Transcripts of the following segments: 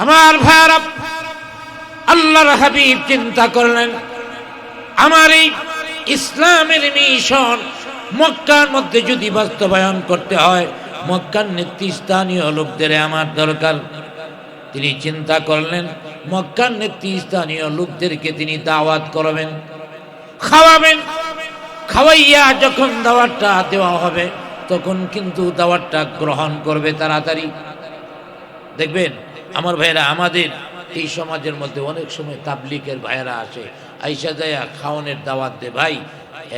আমার ভাইয়ারা, আল্লাহর হাবিব চিন্তা করলেন, আমার এই ইসলামের মিশন মক্কার মধ্যে যদি বাস্তবায়ন করতে হয়, মক্কার নেতৃস্থানীয় লোকদের আমার দরকার। তিনি চিন্তা করলেন, মক্কার নেতৃস্থানীয় লোকদেরকে তিনি দাওয়াত করবেন, খাওয়াবেন, খাওয়াইয়া যখন দাওয়াতটা দেওয়া হবে, তখন কিন্তু দাওয়াতটা গ্রহণ করবে তাড়াতাড়ি। দেখবেন আমার ভাইয়েরা, আমাদের এই সমাজের মধ্যে অনেক সময় তাবলিকের ভাইয়েরা আসে। আইসা যায়া খাওয়ানোর দাওয়াত দে ভাই,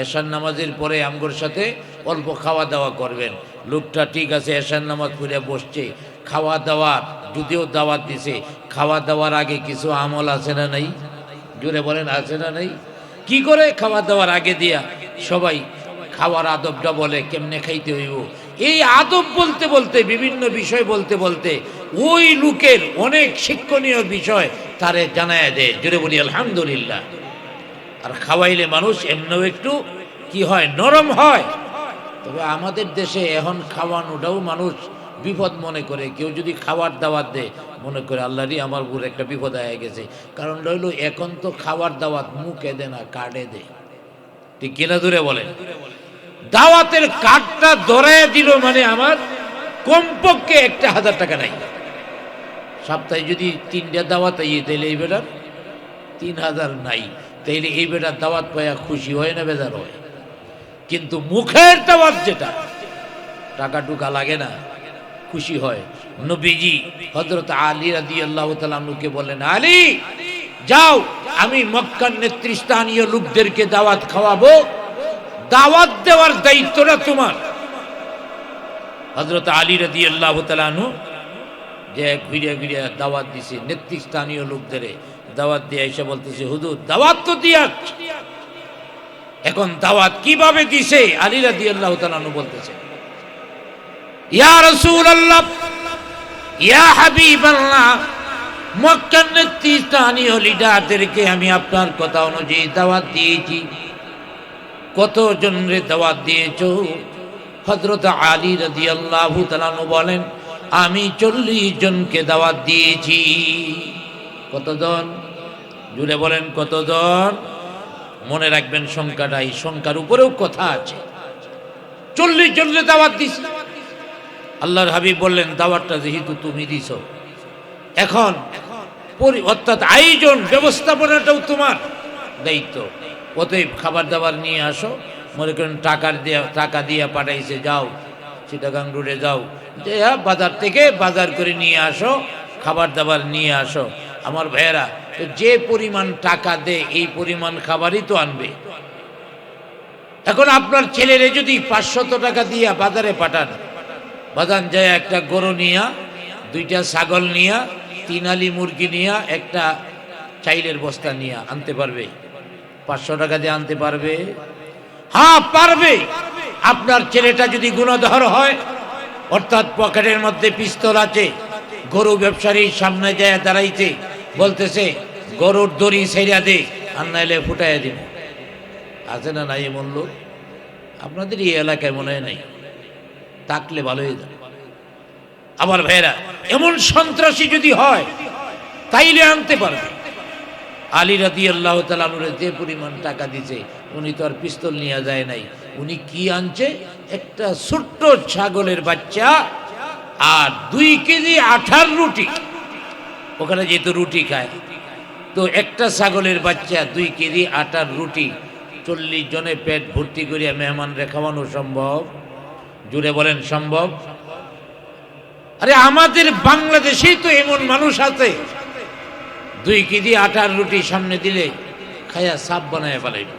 এশার নামাজের পরে আমগোর সাথে অল্প খাওয়া দাওয়া করবেন। লোকটা ঠিক আছে, এশার নামাজ পড়ে বসছে। খাওয়া দাওয়া যদিও দাওয়াত দিছে খাওয়া দাওয়ার আগে কিছু আমল আছে না নাই? জোরে বলেন, আছে না নাই? কি করে খাওয়া দাওয়ার আগে দিয়া সবাই খাওয়ার আদবটা বলে, কেমনে খাইতে হইব? এই আদব বলতে বলতে, বিভিন্ন বিষয় বলতে বলতে, ওই লোকের অনেক শিক্ষণীয় বিষয় তারে জানায় দেয়। জোরে বলি, আলহামদুলিল্লাহ। আর খাওয়াইলে মানুষ এমনও একটু কি হয়, নরম হয়। তবে আমাদের দেশে এখন খাওয়ানোটাও মানুষ বিপদ মনে করে। কেউ যদি খাবার দাওয়াত দেয়, মনে করে আল্লাহরই আমার উপর একটা বিপদ হয়ে গেছে। কারণ রইল, এখন তো খাবার দাওয়াত মুখে দে না কার্ডে দে ঠিক কিনা দূরে বলেন? দাওয়াতের কার্ডটা ধরায় দিল মানে আমার কমপক্ষে একটা হাজার টাকা নাই। সপ্তাহে যদি তিনটা দাওয়াত ইয়ে তাইলে এই বেটার তিন হাজার নাই। তাইলে এই বেটার দাওয়াত পাইয়া খুশি হয় না বেজার হয়? কিন্তু মুখের দাওয়াত যেটা, টাকা টুকা লাগে না, খুশি হয়। নবীজি হজরত আলী রাদি আল্লাহ তালুকে বলেন আলী, যাও, আমি মক্কার নেতৃস্থানীয় লোকদেরকে দাওয়াত খাওয়াবো। দাওয়াত দেওয়ার দায়িত্বটা তোমার। হজরত আলী রাদি আল্লাহ তালু যে ঘুরিয়া ঘুরিয়া দাওয়াত দিছে, নেতৃস্থানীয় লোকদের দাওয়াত দিয়ে এসে বলতেছে হুদুর দাওয়াত তো দিয়া এখন দাওয়াত কীভাবে দিছে? আলী রাদি আল্লাহ তালু বলতেছে, ইয়া রসুল আল্লাহ ইয়া হাবিব আল্লাহ মক্কার নেতৃস্থানীয় লিডারদেরকে আমি আপনার কথা অনুযায়ী দাওয়াত দিয়েছি। কত জনরে দাওয়াত দিয়েছ? হজরত আলী রাজি আল্লাহ তালানু বলেন, আমি চল্লিশ জনকে দাওয়াত দিয়েছি। কতজন? জুড়ে বলেন কতজন? মনে রাখবেন সংখ্যাটা, এই সংখ্যার উপরেও কথা আছে। চল্লিশ জনরে দাওয়াত দিছি আল্লাহর হাবিব বললেন, দাওয়াতটা যেহেতু তুমি দিছ, এখন অর্থাৎ আয়োজন, ব্যবস্থাপনাটাও তোমার দায়িত্ব। অতএব খাবার দাবার নিয়ে আসো। মনে করেন টাকার দিয়ে টাকা দিয়ে পাঠাইছে যাও চিটাগাং রোডে যাও। যে হ্যাঁ, বাজার থেকে বাজার করে নিয়ে আসো খাবার দাবার নিয়ে আসো। আমার ভাইয়েরা তো যে পরিমাণ টাকা দে এই পরিমাণ খাবারই তো আনবে। এখন আপনার ছেলেরে যদি পাঁচশত টাকা দিয়া বাজারে পাঠান বাজান যায় একটা গরু নিয়া দুইটা ছাগল নিয়া তিন আলি মুরগি নিয়া একটা চাইলের বস্তা নিয়া আনতে পারবে। পাঁচশো টাকা দিয়ে আনতে পারবে? হ্যাঁ পারবে। আপনার ছেলেটা যদি গুণধর হয়, অর্থাৎ পকেটের মধ্যে পিস্তল আছে, গরু ব্যবসায়ীর সামনে যায় দাঁড়াইছে বলতেছে, গরুর দড়ি ছেড়া দে, আর নাইলে ফুটাইয়া দিব। আছে না নাই এমন লোক? আপনাদের এই এলাকায় মনে হয় নাই? থাকলে ভালো হয়ে যাবে আবার ভাইয়েরা, এমন সন্ত্রাসী যদি হয়, তাইলে আনতে পারবে। আলী রাদি আল্লাহ তালুরে যে পরিমাণ টাকা দিছে, উনি তো আর পিস্তল নিয়ে যায় নাই। উনি কি আনছে? একটা ছোট্ট ছাগলের বাচ্চা আর দুই কেজি আঠার রুটি। ওখানে যেহেতু রুটি খায়। তো একটা ছাগলের বাচ্চা, দুই কেজি আটার রুটি। চল্লিশ জনে পেট ভর্তি করিয়া মেহমানরে খাওয়ানো সম্ভব? জুড়ে বলেন, সম্ভব? আরে আমাদের বাংলাদেশেই তো এমন মানুষ আছে দুই কেজি আটার রুটি সামনে দিলে খায়া সাপ বানায় ফেলাইল।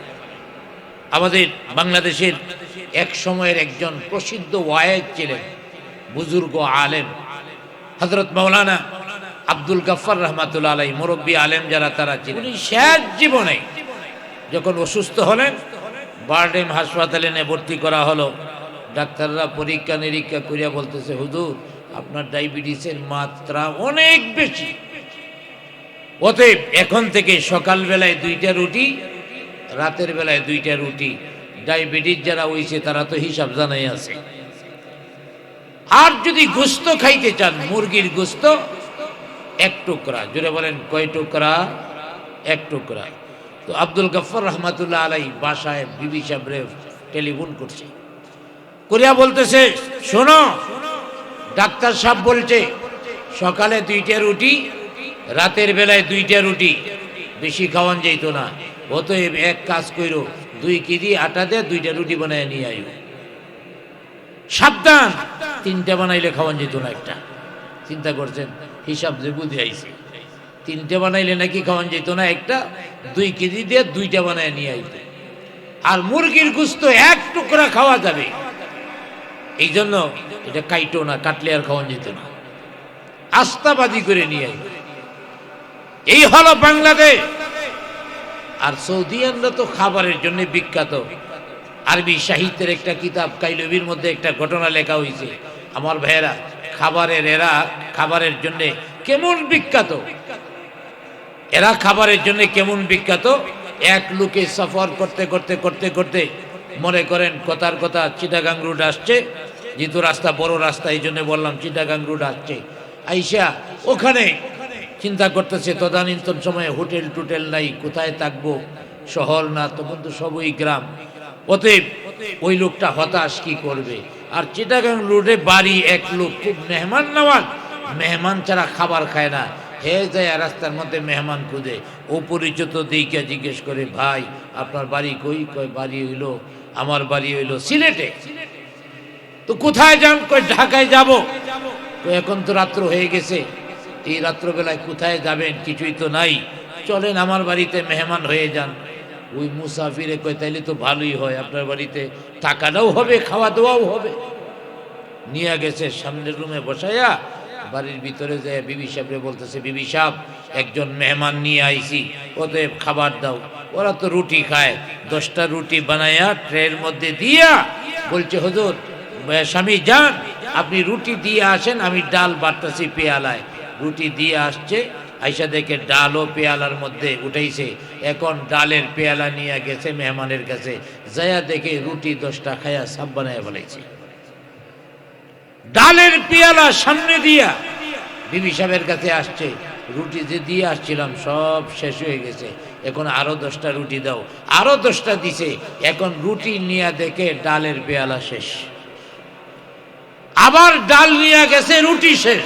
আমাদের বাংলাদেশের এক সময়ের একজন প্রসিদ্ধ ওয়ায়েদ ছিলেন, বুজুর্গ আলেম হজরত মৌলানা আব্দুল গফর রহমাতুল্লা আলাই মুরব্বী আলেম যারা তারা ছিলেন। উনি শেষ জীবনে যখন অসুস্থ হলেন, বারডেম হাসপাতালে নিয়ে ভর্তি করা হলো। ডাক্তাররা পরীক্ষা নিরীক্ষা করিয়া বলতেছে, হুজুর, আপনার ডায়াবেটিসের মাত্রা অনেক বেশি। অতএব এখন থেকে সকালবেলায় দুইটা রুটি, রাতের বেলায় দুইটা রুটি। ডায়াবেটিস যারা হইছে, তারা তো হিসাব জানাই আছে। আর যদি গোস্ত খাইতে চান, মুরগির গোস্ত, এক টুকরা। জুড়ে বলেন, কয় টুকরা? এক টুকরা। তো আব্দুল গফর রহমাতুল্লাহ আলাই বাসায় বিবি সাহেবরে টেলিফোন করছে। করিয়া বলতেছে, শোনো, ডাক্তার সাহেব বলছে, সকালে দুইটা রুটি রাতের বেলায় দুইটা রুটি। বেশি খাওয়ান যাইত না। অতএব এক কাজ কইরো, দুই কেজি আটা দিয়ে দুইটা রুটি বানায় নিয়ে আইও। সাবধান! তিনটা বানাইলে খাওয়ান যেত না একটা। চিন্তা করছেন? হিসাব যে বুঝে আইছে। তিনটে বানাইলে নাকি খাওয়ান যেত না একটা, দুই কেজি দিয়ে দুইটা বানায় নিয়ে আইতে। আর মুরগির গুস্ত এক টুকরা খাওয়া যাবে। এই জন্য এটা কাইটো না, কাটলে আর খাওয়ান যেত না। আস্তাবাদী করে নিয়ে আইবে এই হলো বাংলাদেশ। আর সৌদিয়ানরা তো খাবারের জন্য বিখ্যাত। আরবি সাহিত্যের একটা কিতাব, কাইলবির মধ্যে একটা ঘটনা লেখা হয়েছে। আমার ভাইয়েরা, খাবারের এরা, খাবারের জন্য কেমন বিখ্যাত? এরা খাবারের জন্য কেমন বিখ্যাত? এক লোকে সফর করতে করতে করতে করতে মনে করেন কথার কথা চিটাগাং রুট আসছে। যেহেতু রাস্তা বড় রাস্তা, এই জন্য বললাম চিটাগাং রুট আসছে। আইসা ওখানে চিন্তা করতেছে, তদানীন্তন সময়ে হোটেল টুটেল নাই, কোথায় থাকব? শহর না, তখন তো সবই গ্রাম। অতএব ওই লোকটা হতাশ কি করবে? আর চিটাগাং রোডে বাড়ি এক লোক, খুব মেহমান নেওয়ান মেহমান ছাড়া খাবার খায় না। হে যায় রাস্তার মধ্যে মেহমান খুঁজে। ও পরিচিত দিকে জিজ্ঞেস করে, ভাই, আপনার বাড়ি কই? কয়, বাড়ি হইল, আমার বাড়ি হইল সিলেটে। তো কোথায় যান কই ঢাকায় যাব। এখন তো রাত্র হয়ে গেছে। এই রাত্রবেলায় কোথায় যাবেন কিছুই তো নাই। চলেন আমার বাড়িতে মেহমান হয়ে যান। ওই মুসাফিরে কয়, তাইলে তো ভালোই হয়, আপনার বাড়িতে টাকাটাও হবে খাওয়া দাওয়াও হবে। নিয়ে গেছে সামনের রুমে বসাইয়া, বাড়ির ভিতরে যে বিবি সাহেবরে বলতেছে, বিবি সাহেব, একজন মেহমান নিয়ে আইছি ওদের খাবার দাও। ওরা তো রুটি খায়, দশটা রুটি বানাইয়া ট্রের মধ্যে দিয়া বলছে, হুজুর, স্বামী, যান, আপনি রুটি দিয়ে আসেন, আমি ডাল বাটতেছি পেয়ালায়। রুটি দিয়ে আসছে, আইসা দেখে ডাল ও পেয়ালার মধ্যে উঠাইছে। এখন ডালের পেয়ালা নিয়ে গেছে মেহমানের কাছে, যায়া দেখে রুটি দশটা খায়া সাব বানায় বলেছে ডালের পেয়ালা সামনে দিয়া বিবি সাহেবের কাছে আসছে, রুটি যে দিয়ে আসছিলাম সব শেষ হয়ে গেছে, এখন আরও দশটা রুটি দাও। আরও দশটা দিছে, এখন রুটি নিয়ে দেখে ডালের পেয়ালা শেষ। আবার ডাল নিয়ে গেছে, রুটি শেষ।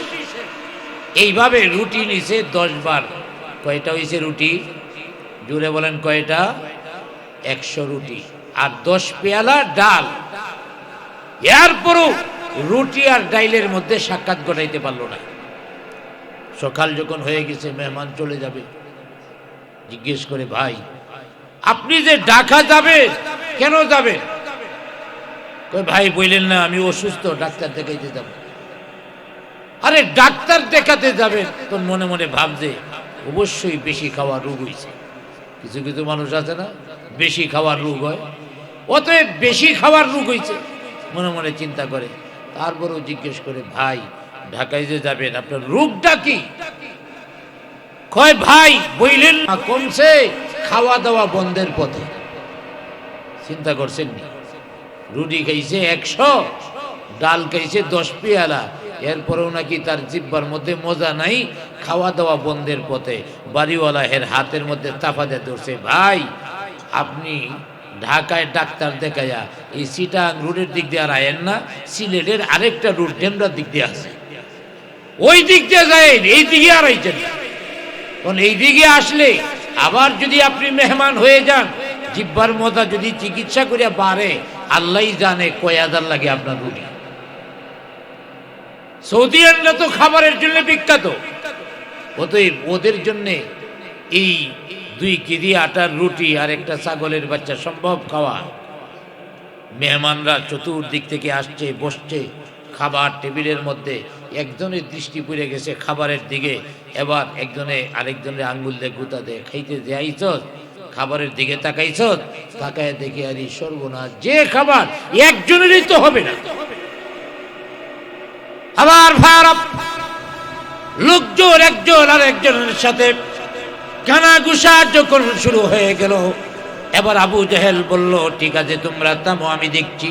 এইভাবে রুটি নিছে দশ বার কয়টা হয়েছে রুটি? জুড়ে বলেন কয়টা? একশো রুটি। আর দশ পেয়ালা ডাল। এরপরও রুটি আর ডাইলের মধ্যে সাক্ষাৎ ঘটাইতে পারল না। সকাল যখন হয়ে গেছে, মেহমান চলে যাবে। জিজ্ঞেস করে, ভাই, আপনি যে ডাকা যাবে, কেন যাবেন? ভাই, বললেন না, আমি অসুস্থ, ডাক্তার দেখাইতে যাব। আরে ডাক্তার দেখাতে যাবে। তোর মনে মনে ভাবছে অবশ্যই বেশি খাওয়ার রোগ হয়েছে। কিছু কিছু মানুষ আছে না, বেশি খাওয়ার রোগ হয়। অতএব বেশি খাওয়ার রোগ হয়েছে। মনে মনে চিন্তা করে। তারপরেও জিজ্ঞেস করে, ভাই, ঢাকায় যে যাবেন, আপনার রোগটা কি? কয়, ভাই, বইলেন না, কমছে খাওয়া দাওয়া বন্ধের পথে। চিন্তা করছেন রুটি খাইছে একশো, ডাল খাইছে দশ পেয়ালা। এরপরেও নাকি তার জিব্বার মধ্যে মজা নাই খাওয়া দাওয়া বন্ধের পথে। বাড়িওয়ালা এর হাতের মধ্যে তাফা দিয়ে ধরছে, ভাই, আপনি ঢাকায় ডাক্তার দেখাইয়া এই সিটাং রুটের দিক দিয়ে আর আয়েন না, সিলেটের আরেকটা রুট ডেমরার দিক দিয়ে আছে ওই দিক দিয়ে যায় এই দিকে আর কারণ এই দিকে আসলে আবার যদি আপনি মেহমান হয়ে যান, জিব্বার মজা যদি চিকিৎসা করিয়া বাড়ে আল্লাহ জানে কয়াদার লাগে আপনার রুটি সৌদিয়ানরা তো খাবারের জন্য বিখ্যাত। অতএব ওদের জন্য এই দুই কেজি আটার রুটি আর একটা ছাগলের বাচ্চা সম্ভব খাওয়া। মেহমানরা চতুর্দিক থেকে আসছে, বসছে, খাবার টেবিলের মধ্যে একজনের দৃষ্টি পড়ে গেছে খাবারের দিকে, এবার একজনে আরেকজনের আঙ্গুল দিয়ে গুতা দেয় খাইতে দেয়াইছ খাবারের দিকে তাকাইছ তাকায় দেখে আর সর্বনাশ, যে খাবার একজনেরই তো হবে না। আবার ভারত, লোকজন একজন আর একজনের সাথে কানাগুসা যখন শুরু হয়ে গেল, এবার আবু জাহেল বলল, ঠিক আছে, তোমরা তামো আমি দেখছি।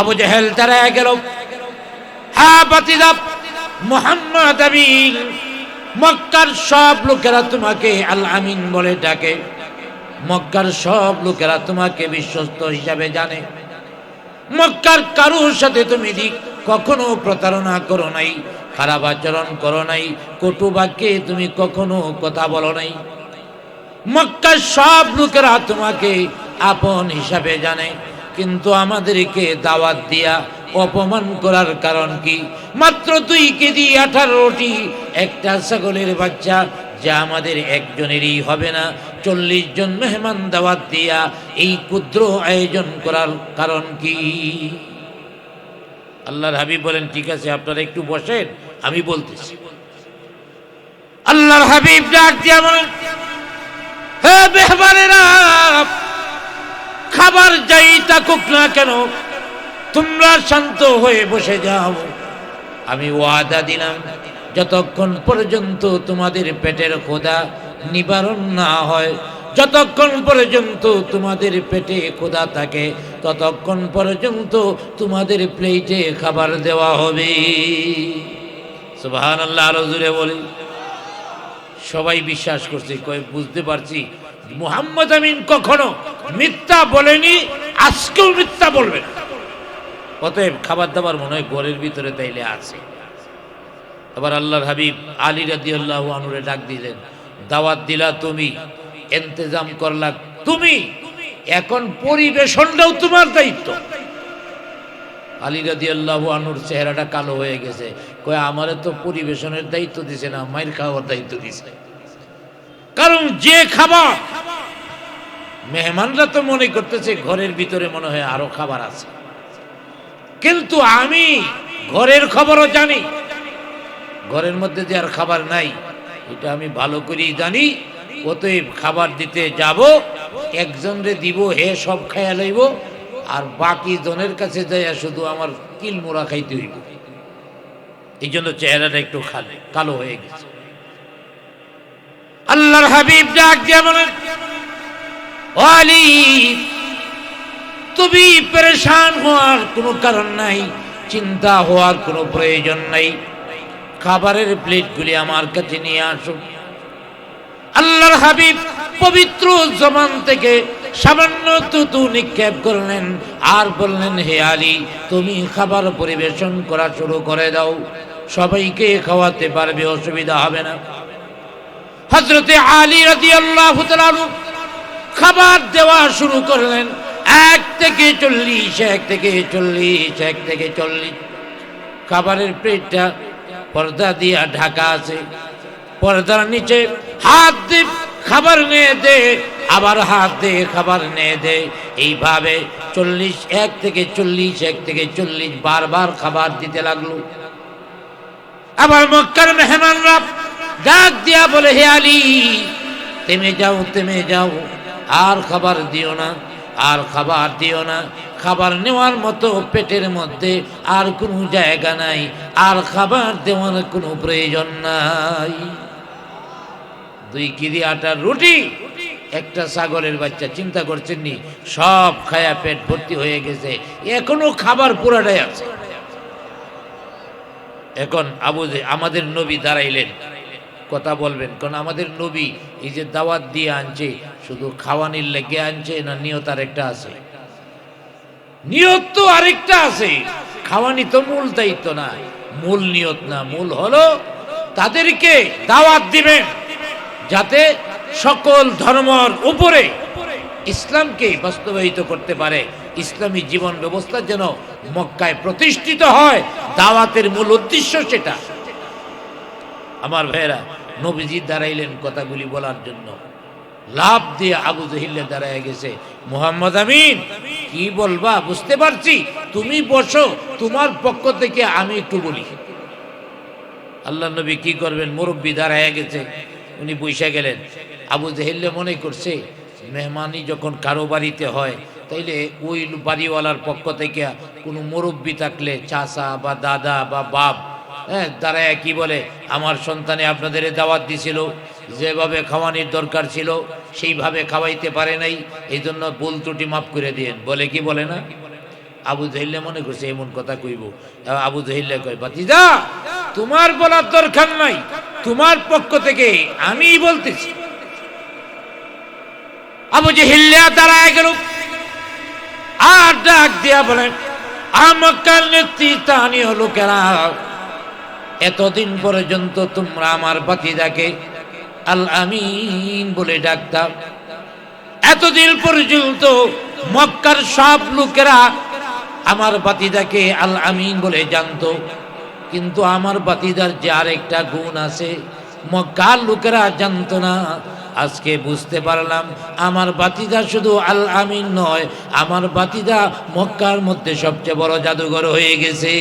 আবু জাহেল তারা গেল। হ্যাঁ বাতিদা মোহাম্মদ আমিন, মক্কার সব লোকেরা তোমাকে আল আমিন বলে ডাকে। মক্কার সব লোকেরা তোমাকে বিশ্বস্ত হিসাবে জানে। মক্কার কারুর সাথে তুমি দিক কখনো প্রতারণা করো নাই, খারাপ আচরণ করো নাই, কটু বাক্যে তুমি কখনো কথা বলো নাই। মক্কার সব লোকেরা তোমাকে আপন হিসাবে জানে, কিন্তু আমাদেরকে দাওয়াত দিয়া অপমান করার কারণ কি? মাত্র দুই কেজি আঠারো রুটি, একটা ছাগলের বাচ্চা, যা আমাদের একজনেরই হবে না। চল্লিশ জন মেহমান দাওয়াত দিয়া এই ক্ষুদ্র আয়োজন করার কারণ কি? আল্লাহর হাবিব বলেন, ঠিক আছে, আপনারা একটু বসেন, আমি বলতেছি। আল্লাহর হাবিব ডাক দিয়া খাবার যাই থাকুক না কেন, তোমরা শান্ত হয়ে বসে যাও। আমি ওয়াদা দিলাম, যতক্ষণ পর্যন্ত তোমাদের পেটের খোদা নিবারণ না হয় যতক্ষণ পর্যন্ত তোমাদের পেটে খোদা থাকে, ততক্ষণ পর্যন্ত তোমাদের প্লেটে খাবার দেওয়া হবে। সুবাহান জুড়ে বলি। সবাই বিশ্বাস করছে বুঝতে পারছি। মুহাম্মদ আমিন কখনো মিথ্যা বলেনি, আজকেও মিথ্যা বলবে। অতএব খাবার দাবার মনে হয় ঘরের ভিতরে তাইলে আছে। আবার আল্লাহর হাবিব আলী রাদি আল্লাহ আনুরে ডাক দিলেন, দাওয়াত দিলা তুমি। এন্তেজাম করলা তুমি। এখন পরিবেশনটাও তোমার দায়িত্ব। আলী রাদি আল্লাহ আনুর চেহারাটা কালো হয়ে গেছে। কয় তো পরিবেশনের দায়িত্ব দিছে না, মায়ের খাওয়ার দায়িত্ব দিছে। কারণ যে খাবার মেহমানরা তো মনে করতেছে ঘরের ভিতরে মনে হয় আরও খাবার আছে। কিন্তু আমি ঘরের খবরও জানি। ঘরের মধ্যে যে আর খাবার নাই, এটা আমি ভালো করেই জানি। অতএব খাবার দিতে যাব, একজনরে দিব, হে সব খাইয়া লইব, আর বাকি জনের কাছে যাইয়া শুধু আমার কিল মোড়া খাইতে হইব। এই জন্য চেহারাটা একটু খালে কালো হয়ে গেছে। আল্লাহর হাবিব ডাক দিয়া বলেন "ও আলী তুমি পরেশান হওয়ার কোনো কারণ নাই, চিন্তা হওয়ার কোনো প্রয়োজন নাই। খাবারের প্লেটগুলি আমার কাছে নিয়ে আসো। আল্লাহর হাবিব পবিত্র জমান থেকে সামান্য তুতু নিক্ষেপ করলেন আর বললেন, হে আলী, তুমি খাবার পরিবেশন করা শুরু করে দাও। সবাইকে খাওয়াতে পারবে, অসুবিধা হবে না। হজরতে আলী রাজি আল্লাহ খাবার দেওয়া শুরু করলেন। এক থেকে চল্লিশ, এক থেকে চল্লিশ, এক থেকে চল্লিশ। খাবারের প্লেটটা পর্দা দিয়া ঢাকা আছে। পর্দার নিচে হাত দিয়ে খাবার নিয়ে দে, আবার হাত দিয়ে খাবার নিয়ে দে। এইভাবে চল্লিশ, এক থেকে চল্লিশ, এক থেকে চল্লিশ বারবার খাবার দিতে লাগল। আবার মক্কার মেহমানরা ডাক দিয়া বলে, হে আলী, থেমে যাও তেমে যাও। আর খাবার দিও না, আর খাবার দিও না। খাবার নেওয়ার মতো পেটের মধ্যে আর কোনো জায়গা নাই। আর খাবার দেওয়ার কোনো প্রয়োজন নাই। দুই কেজি আটার রুটি, একটা ছাগলের বাচ্চা, চিন্তা করছেন নি, সব খায়া পেট ভর্তি হয়ে গেছে, এখনও খাবার পুরাটাই আছে। এখন আবু আমাদের নবী দাঁড়াইলেন, কথা বলবেন, কারণ আমাদের নবী এই যে দাওয়াত দিয়ে আনছে, শুধু খাওয়ানির লেগে আনছে না নিয়ত আরেকটা আছে? নিয়ত তো আরেকটা আছে, খাওয়ানি তো মূল দায়িত্ব না, মূল নিয়ত না, মূল হলো তাদেরকে দাওয়াত দিবেন। যাতে সকল ধর্মর উপরে ইসলামকে বাস্তবায়িত করতে পারে। ইসলামী জীবন ব্যবস্থা যেন মক্কায় প্রতিষ্ঠিত হয়, দাওয়াতের মূল উদ্দেশ্য সেটা। আমার ভাইয়েরা, নবীজি দাঁড়াইলেন কথাগুলি বলার জন্য। লাভ দিয়ে আবু জহিল্লে দাঁড়ায় গেছে। মোহাম্মদ আমিন, কি বলবা? বুঝতে পারছি। তুমি বসো, তোমার পক্ষ থেকে আমি একটু বলি। আল্লাহ নবী কি করবেন? মুরব্বী দাঁড়ায় গেছে। উনি বৈশা গেলেন। আবু জেহেল্লে মনে করছে মেহমানি যখন কারও বাড়িতে হয়, তাইলে ওই বাড়িওয়ালার পক্ষ থেকে কোনো মুরব্বী থাকলে চাচা বা দাদা বা বাপ হ্যাঁ দাঁড়ায় কি বলে, আমার সন্তানে আপনাদের দাওয়াত দিছিল, যেভাবে খাওয়ানির দরকার ছিল, সেইভাবে খাওয়াইতে পারে নাই এই জন্য ভুল ত্রুটি মাফ করে দিয়েন। বলে কি বলে না? আবু জহিল্লা মনে করছে, এমন কথা কইব। আবু জহিল্লা কয় বাতিজা তোমার বলার দরকার নাই। তোমার পক্ষ থেকে আমি বলতেছি। আবু জেহিল্লা দাঁড়ায় গেল। আর ডাক দিয়া বলেন আমাকার নেতৃত্বানীয় লোকেরা এতদিন পর্যন্ত তোমরা আমার বাতিদাকে আল আমিন বলে ডাকতাম এতদিন পর্যন্ত মক্কার সব লোকেরা আমার বাতিদাকে আল আমিন বলে জানতো। কিন্তু আমার বাতিদার যে আরেকটা গুণ আছে, মক্কার লোকেরা জানত না। আজকে বুঝতে পারলাম, আমার বাতিদা শুধু আল আমিন নয়, আমার বাতিদা মক্কার মধ্যে সবচেয়ে বড় জাদুঘর হয়ে গেছে।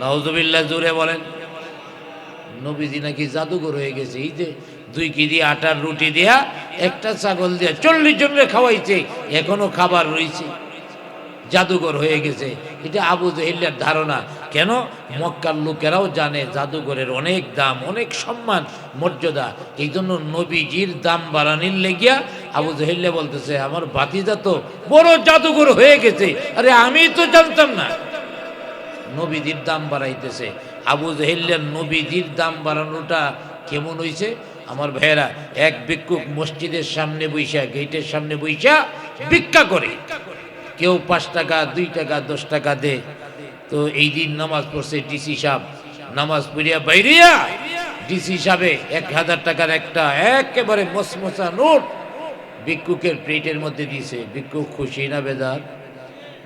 নওজুবিল্লাহ জুড়ে বলেন। নবীজি নাকি জাদুঘর হয়ে গেছে, এই যে দুই কেজি আটার রুটি দেয়া একটা ছাগল দেয়া চল্লিশ জনের খাওয়াইছে, এখনও খাবার রয়েছে। জাদুঘর হয়ে গেছে। এটা আবু জহিল্লার ধারণা। কেন? মক্কার লোকেরাও জানে জাদুঘরের অনেক দাম, অনেক সম্মান, মর্যাদা। এই জন্য নবীজির দাম বাড়ানির লেগিয়া আবু জহিল্লা বলতেছে, আমার বাতিজা তো বড় জাদুঘর হয়ে গেছে। আরে আমি তো জানতাম না। নবীজির দাম বাড়াইতেছে। আবু জহিল্লার নবীজির দাম বাড়ানোটা কেমন হয়েছে আমার ভাইয়েরা, এক ভিক্ষুক মসজিদের সামনে বৈশা গেটের সামনে বৈশা ভিক্ষা করে। কেউ পাঁচ টাকা, দুই টাকা, দশ টাকা দে। তো এই দিন নামাজ পড়ছে ডিসি সাহেব। নামাজ পড়িয়া বাইরিয়া ডিসি সাহেবে এক হাজার টাকার একটা একেবারে মসমসা নোট ভিক্ষুকের প্লেটের মধ্যে দিয়েছে। ভিক্ষুক খুশি না বেজার?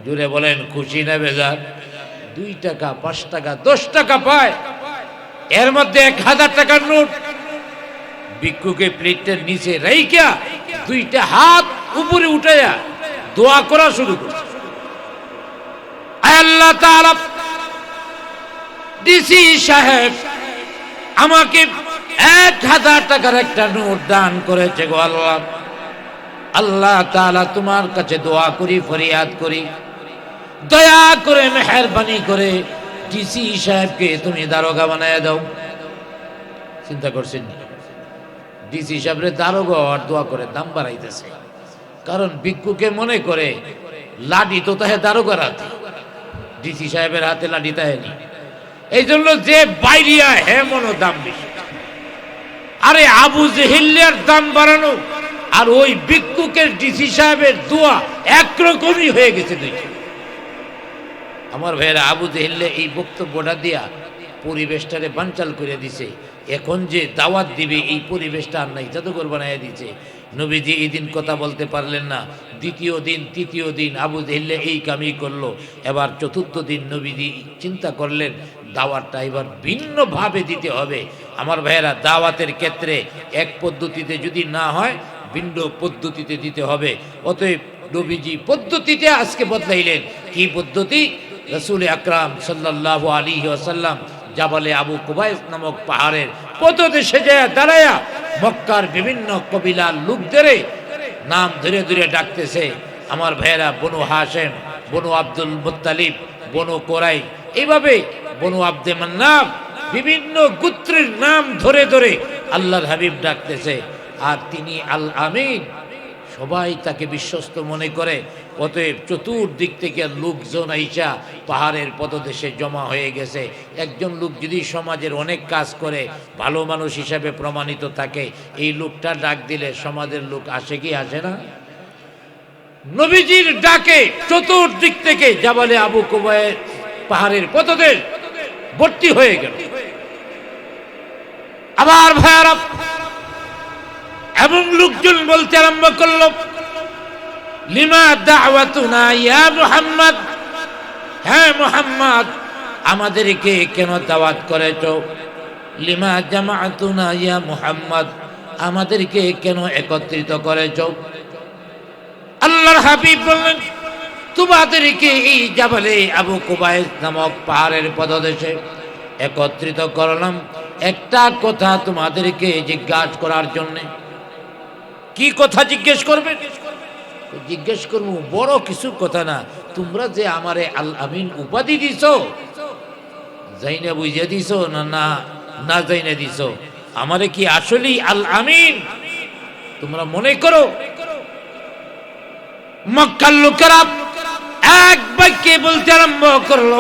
জুড়ে বলেন, খুশি না বেজার? দুই টাকা, পাঁচ টাকা, দশ টাকা পায়। এর মধ্যে এক হাজার টাকার নোট ভিক্ষুকে প্লেটের নিচে রাইকা দুইটা হাত উপরে উঠাইয়া দোয়া করা শুরু করছে আল্লাহ ডিসি সাহেব আমাকে এক হাজার টাকার একটা নোট দান করেছে গো আল্লাহ। আল্লাহ তাআলা তোমার কাছে দোয়া করি, ফরিয়াদ করি। দয়া করে, মেহরবানি করে ডিসি সাহেবকে তুমি দারোগা বানায় দাও। চিন্তা করছেন? ডিসি সাহেবের দারোগা আর দোয়া করে দাম বাড়াইতেছে। কারণ ভিক্ষুকে মনে করে, লাঠি তো তাহে দারোগার হাতে ডিসি সাহেবের হাতে লাঠি তাহেনি এই জন্য যে বাইরিয়া হে মনো দাম বেশি। আরে আবু জেহিল্লার দাম বাড়ানো আর ওই ভিক্ষুকের ডিসি সাহেবের দোয়া একরকমই হয়ে গেছে দুইটা আমার ভাইয়েরা, আবু জেহিল্লে এই বক্তব্যটা দিয়া পরিবেশটারে বানচাল করে দিছে। এখন যে দাওয়াত দিবে, এই পরিবেশটা আর নাই। জাদুঘর বানাইয়া দিছে। নবীজি এই দিন কথা বলতে পারলেন না। দ্বিতীয় দিন, তৃতীয় দিন আবু জেহিল্লে এই কামই করল। এবার চতুর্থ দিন নবীজি চিন্তা করলেন, দাওয়াতটা এবার ভিন্নভাবে দিতে হবে। আমার ভাইয়েরা, দাওয়াতের ক্ষেত্রে এক পদ্ধতিতে যদি না হয়, ভিন্ন পদ্ধতিতে দিতে হবে। অতএব নবীজি পদ্ধতিতে আজকে বদলাইলেন। কি পদ্ধতি? রসুল আকরাম সাল্লাহ আলী ওসাল্লাম জাবালে আবু কুবাইস নামক পাহাড়ের পদদেশে যায় দাঁড়ায়া, মক্কার বিভিন্ন কবিলার লোকদের নাম ধরে ধরে ডাকতেছে। আমার ভাইয়েরা, Banu Hashim Banu Abdul Muttalib Banu Quraish এইভাবে বনু আব্দে মান্নাব বিভিন্ন গোত্রের নাম ধরে ধরে আল্লাহর হাবিব ডাকতেছে। আর তিনি আল আমিন সবাই তাকে বিশ্বস্ত মনে করে। অতএব চতুর্দিক থেকে লোকজন আইসা পাহাড়ের পদদেশে জমা হয়ে গেছে। একজন লোক যদি সমাজের অনেক কাজ করে, ভালো মানুষ হিসাবে প্রমাণিত থাকে, এই লোকটা ডাক দিলে সমাজের লোক আসে কি আসে না? নবীজির ডাকে চতুর্দিক থেকে জাবালে আবু কুবায়ের পাহাড়ের পদদেশ ভর্তি হয়ে গেল। আবার ভাইয়ারা, এবং লোকজন বলতে আরম্ভ করল লিমা দাওয়াতুনা ইয়া মুহাম্মদ? হ্যাঁ মুহাম্মদ, আমাদেরকে কেন দাওয়াত করেছ? লিমা জামাতুনা ইয়া মুহাম্মদ, আমাদেরকে কেন একত্রিত করেছ? আল্লাহর হাবিব বললেন, তোমাদেরকে এই জাবালে আবু কুবাইস নামক পাহাড়ের পদদেশে একত্রিত করলাম। একটা কথা তোমাদেরকে জিজ্ঞাসা করার জন্যে। কি কথা জিজ্ঞেস করবে? জিজ্ঞেস করব, বড় কিছু কথা না, তোমরা যে আমারে আল আমিন উপাধি দিছ? যাইনা বুঝে দিছ না না না যাইনা দিছ? আমারে কি আসলেই আল আমিন? তোমরা মনে করো? লোকেরা এক বাক্যে বলতে আরম্ভ করল,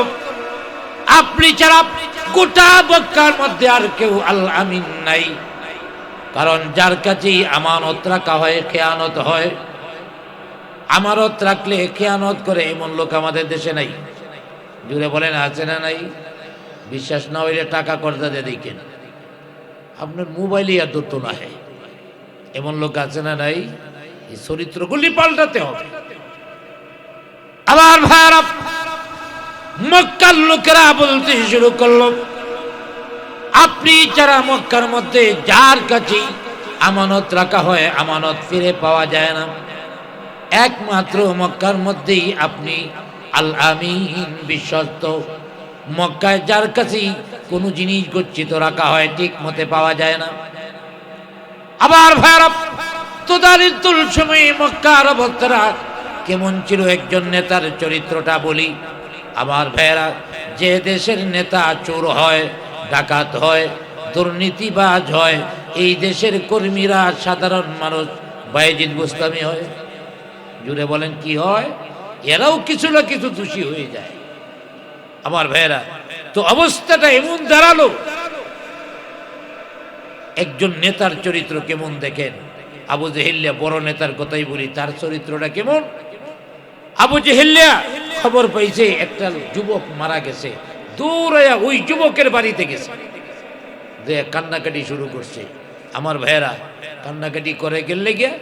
আপনি ছাড়া গোটা মক্কার মধ্যে আর কেউ আল আমিন নাই। কারণ যার কাছেই আমানত রাখা হয়, খেয়ানত হয় আমানত রাখলে খেয়ানত করে এমন লোক আমাদের দেশে নাই। জুড়ে বলেন, আছে না নাই? বিশ্বাস না হইলে টাকা কর্জা দিয়ে দেখেন আপনার মোবাইলে আর দত্ত না হয় এমন লোক আছে না নাই? এই চরিত্রগুলি পাল্টাতে হবে। আবার ভাইয়ারা মক্কার লোকেরা বলতে শুরু করল, আপনি যারা মক্কার মধ্যে যার কাছে আমানত রাখা হয়, আমানত ফিরে পাওয়া যায় না। একমাত্র মক্কার মধ্যেই আপনি আল আমিন বিশ্বস্ত। মক্কায় যার কাছেই কোনো জিনিস গচ্ছিত রাখা হয় ঠিক মতে পাওয়া যায় না। আবার ভাইয়ারা তোদারিতুল সময়ে মক্কার অবস্থারা কেমন ছিল একজন নেতার চরিত্রটা বলি। আমার ভাইয়েরা, যে দেশের নেতা চোর হয়, ডাকাত হয়, দুর্নীতিবাজ হয়, এই দেশের কর্মীরা সাধারণ মানুষ, বায়েজিদ গোস্তামি হয়। জুড়ে বলেন, কি হয়? এরাও কিছু না কিছু দোষী হয়ে যায়। আমার ভাইয়েরা, তো অবস্থাটা এমন দাঁড়াল। একজন নেতার চরিত্র কেমন দেখেন? আবু জেহেল্লিয়া বড় নেতার কথাই বলি, তার চরিত্রটা কেমন? আবু জেহেল্লিয়া খবর পাইছে, একটা যুবক মারা গেছে, দৌড়াইয়া ওই যুবকের বাড়িতে গেছে। যে কান্নাকাটি শুরু করছে। আমার ভাইয়েরা, কান্নাকাটি করে গেলে গিয়া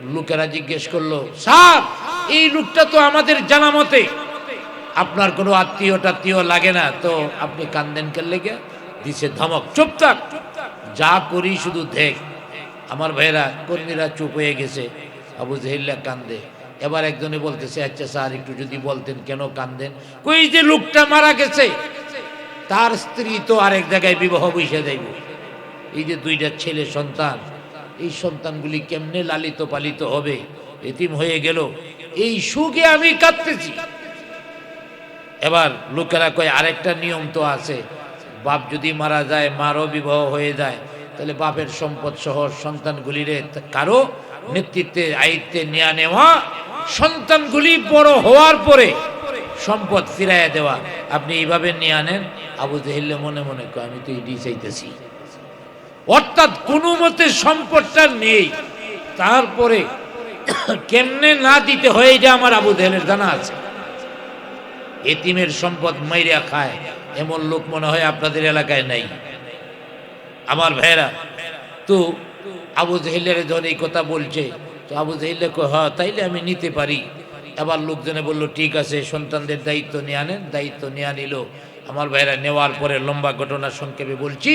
লোকেরা জিজ্ঞেস করল স্যার এই লোকটা তো আমাদের জানা মতে। আপনার কোনো আত্মীয় টাত্মীয় লাগে না। তো আপনি কান্দেন কেলে লেগে? দিছে ধমক। চুপ থাক। যা করি শুধু দেখ। আমার ভাইয়েরা কর্মীরা চুপ হয়ে গেছে। আবু জহিল্লা কান্দে। এবার একজনে বলতেছে আচ্ছা স্যার, একটু যদি বলতেন কেন কান্দেন? কই যে লোকটা মারা গেছে? তার স্ত্রী তো আরেক জায়গায় বিবাহ বসে যাইব এই যে দুইটা ছেলে সন্তান এই সন্তানগুলি কেমনে লালিত পালিত হবে? এতিম হয়ে গেল। এই সুখে আমি কাঁদতেছি। এবার লোকেরা কয়, আরেকটা নিয়ম তো আছে। বাপ যদি মারা যায়, মারও বিবাহ হয়ে যায়। তাহলে বাপের সম্পদ সহ সন্তানগুলিরে কারও নেতৃত্বে, আয়ত্তে নেওয়া নেওয়া সন্তানগুলি বড় হওয়ার পরে সম্পদ ফিরাইয়া দেওয়া। আপনি এইভাবে নিয়ে আনেন? আবু জেহিল্লে মনে মনে কয়, আমি তো এটি চাইতেছি। অর্থাৎ কোনো মতে সম্পদটা নেই। তারপরে কেমনে না দিতে হয় এটা আমার আবু জেহেলের জানা আছে। এতিমের সম্পদ মাইরা খায়, এমন লোক মনে হয় আপনাদের এলাকায় নাই। আমার ভাইরা তো আবু জহিলের যখন এই কথা বলছে, তো আবু জহিল্লে কয় হ্যাঁ তাইলে আমি নিতে পারি। এবার লোকজনে বলল, ঠিক আছে, সন্তানদের দায়িত্ব নিয়ে আনেন, দায়িত্ব নিয়ে আনিল। আমার ভাইরা নেওয়ার পরে লম্বা ঘটনা সংক্ষেপে বলছি।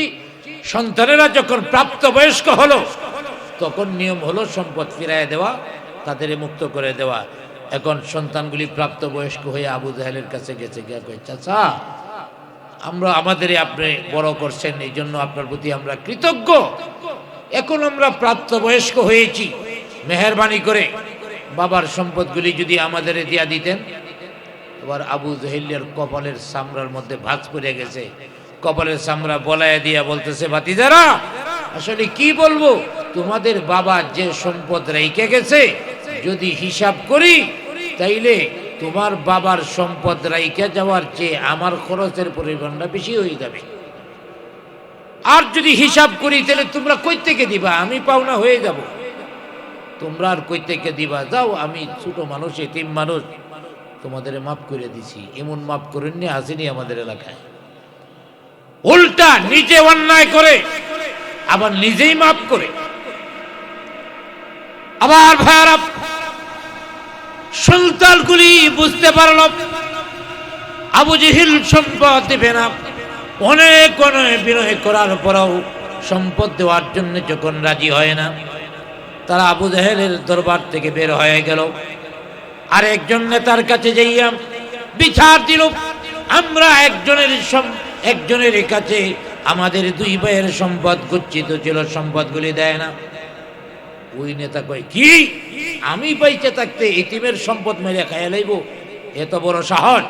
সন্তানেরা যখন প্রাপ্ত বয়স্ক হলো, তখন নিয়ম হলো সম্পদ ফিরাইয়া দেওয়া, তাদের মুক্ত করে দেওয়া। এখন সন্তানগুলি প্রাপ্ত বয়স্ক হয়ে আবু জাহেলের কাছে গেছে, গিয়া চাচা, আমরা আমাদের আপনি বড় করছেন এই জন্য আপনার প্রতি আমরা কৃতজ্ঞ। এখন আমরা প্রাপ্ত বয়স্ক হয়েছি, মেহরবানি করে বাবার সম্পদগুলি যদি আমাদের দিয়া দিতেন। এবার আবু জহিল্লের কপালের সামরার মধ্যে ভাঁজ পড়ে গেছে। কপালের সামরা বলায় দিয়া বলতেছে, ভাতিজারা, আসলে কি বলব? তোমাদের বাবা যে সম্পদ রেখে গেছে, যদি হিসাব করি, তাইলে তোমার বাবার সম্পদ রাইখা যাওয়ার চেয়ে আমার খরচের পরিমাণটা বেশি হয়ে যাবে। আর যদি হিসাব করি তাহলে তোমরা কই থেকে দিবা? আমি পাওনা হয়ে যাব। তোমরা আর কই থেকে দিবা? যাও, আমি ছোট মানুষ, এতিম মানুষ, তোমাদের মাফ করে দিছি। এমন মাফ করেননি, আসেনি আমাদের এলাকায়। উল্টা নিজে অন্যায় করে, আবার নিজেই মাফ করে। আবার ভাইয়ারা সন্তানগুলি বুঝতে পারল, আবু জিহিল সম্পদ দেবে না। অনেক অনেক বিনয় করার পরেও সম্পদ দেওয়ার জন্য যখন রাজি হয় না, তারা আবু জাহেলের দরবার থেকে বের হয়ে গেল। আর একজন নেতার কাছে যাইয়া বিচার দিল, আমরা একজনের সম- একজনের কাছে আমাদের দুই ভাইয়ের সম্পদ গচ্ছিত ছিল, সম্পদগুলি দেয় না। ওই নেতা কয়, কি? আমি পাইতে থাকতে এতিমের সম্পদ মেরে খাইয়া লাইব? এত বড় সাহস।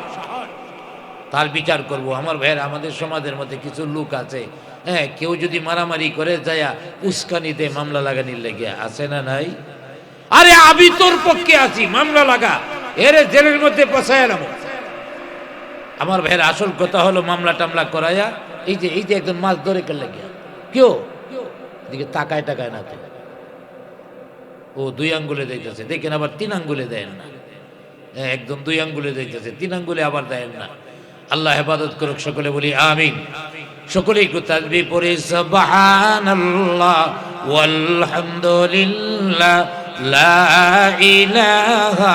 তার বিচার করব। আমার ভাইয়ের, আমাদের সমাজের মধ্যে কিছু লোক আছে হ্যাঁ কেউ যদি মারামারি করে যায়া উস্কানিতে মামলা লাগানির লেগে আছে না নাই? আরে, আমি তোর পক্ষে আছি, মামলা লাগা। এরে, জেলের মধ্যে পচায় এলাম আমার ভাইয়ের আসল কথা হলো মামলা টামলা করাইয়া এই যে এই যে একজন মাছ ধরে কেলে গিয়া কেউ এদিকে তাকায় টাকায় না তো। ও দুই আঙ্গুলে দিতেছে দেখেন আবার তিন আঙ্গুলে দেন না। হ্যাঁ, একদম দুই আঙ্গুলে দিতেছে তিন আঙ্গুলে আবার দেন না। আল্লাহ হেফাজত করুক সকলে বলি আমিন। সকলেই একটু তাজবি পড়ে সুবহানাল্লাহ ওয়ালহামদুলিল্লাহ লা ইলাহা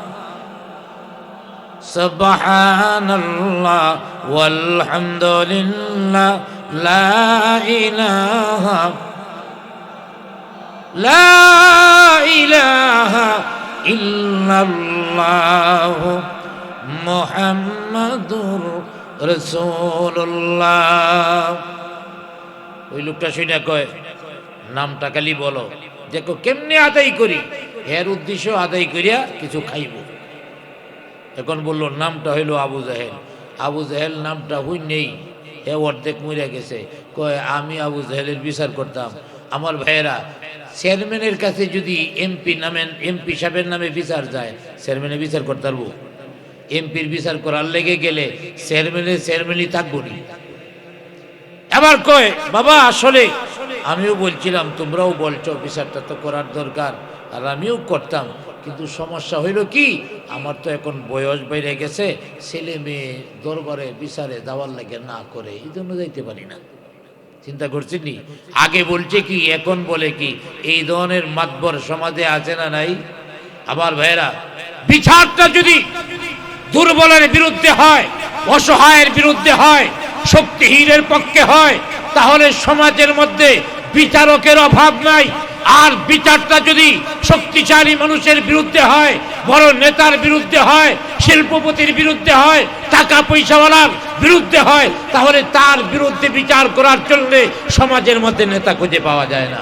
لا إله إلا الله محمد رسول الله ওই লোকটা শুনে কয় নামটা খালি বলো দেখো কেমনে আদায় করি এর উদ্দেশ্য আদায় করিয়া কিছু খাইব এখন বলল, নামটা হইল আবু জাহেল। আবু জাহেল নামটা হই নেই হে অর্ধেক মরে গেছে। কয়, আমি আবু জাহেলের বিচার করতাম। আমার ভাইয়েরা, চেয়ারম্যানের কাছে যদি এমপি নামেন এমপি সাহেবের নামে বিচার যায়, চেয়ারম্যানের বিচার করতে পারব? এমপির বিচার করার লেগে গেলে চেয়ারম্যানের চেয়ারম্যানই থাকব নি। আবার কয়, বাবা, আসলে আমিও বলছিলাম, তোমরাও বলছো বিচারটা তো করার দরকার। আর আমিও করতাম, কিন্তু সমস্যা হইল কি, আমার তো এখন বয়স বেড়ে গেছে, ছেলে মেয়ে দরবারে, বিচারে যাওয়ার লাগে না করে, এই জন্য যাইতে পারি না। চিন্তা করছেন নি? আগে বলছে কি, এখন বলে কি, এই ধরনের মাতবর সমাজে আছে না নাই? আবার ভাইরা বিচারটা যদি দুর্বলের বিরুদ্ধে হয়, অসহায়ের বিরুদ্ধে হয় শক্তিহীনের পক্ষে হয়, তাহলে সমাজের মধ্যে বিচারকের অভাব নাই। আর বিচারটা যদি শক্তিশালী মানুষের বিরুদ্ধে হয়, বড় নেতার বিরুদ্ধে হয়, শিল্পপতির বিরুদ্ধে হয় টাকা পয়সাওয়ালার বিরুদ্ধে হয়, তাহলে তার বিরুদ্ধে বিচার করার জন্য সমাজের মধ্যে নেতা খুঁজে পাওয়া যায় না।